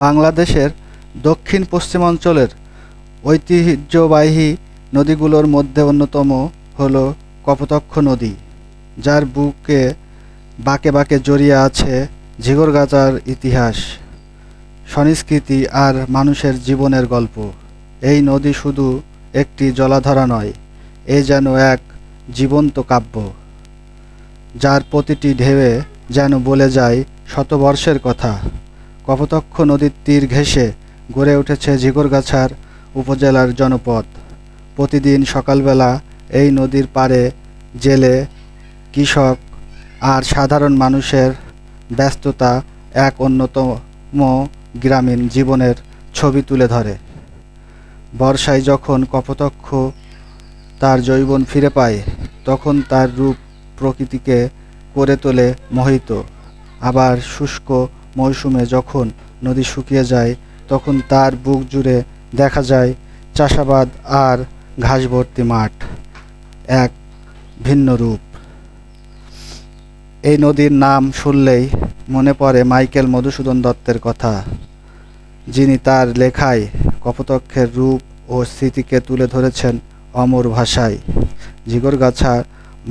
বাংলাদেশের দক্ষিণ পশ্চিমাঞ্চলের ঐতিহ্যবাহী নদীগুলোর মধ্যে অন্যতম হল কপোতাক্ষ নদী, যার বুকে বাঁকে বাঁকে জড়িয়ে আছে ঝিগরগাছার ইতিহাস, সংস্কৃতি আর মানুষের জীবনের গল্প। এই নদী শুধু একটি জলাধারা নয়, এ যেন এক জীবন্ত কাব্য, যার প্রতিটি ঢেউয়ে যেন বলে যায় শতবর্ষের কথা। কপোতাক্ষ নদীর তীর ঘেঁষে গড়ে উঠেছে ঝিগরগাছার উপজেলার জনপদ। প্রতিদিন সকালবেলা এই নদীর পাড়ে জেলে কৃষক আর সাধারণ মানুষের ব্যস্ততা এক অন্যতম গ্রামীণ জীবনের ছবি তুলে ধরে। বর্ষায় যখন কপোতাক্ষ তার জৈবন ফিরে পায়, তখন তার রূপ প্রকৃতিকে করে তোলে মোহিত। আবার শুষ্ক মৌসুমে যখন নদী শুকিয়ে যায়, তখন তার বুক জুড়ে দেখা যায় চাষাবাদ আর ঘাস ভর্তি মাঠ, এক ভিন্ন রূপ। এই নদীর নাম শুনলেই মনে পড়ে মাইকেল মধুসূদন দত্তের কথা, যিনি তার লেখায় কপোতক্ষের রূপ ও স্মৃতিকে তুলে ধরেছেন অমর ভাষায়। জিগরগাছা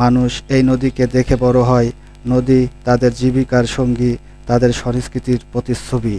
মানুষ এই নদীকে দেখে বড় হয়, নদী তাদের জীবিকার সঙ্গী তাদের সংস্কৃতির প্রতিচ্ছবি।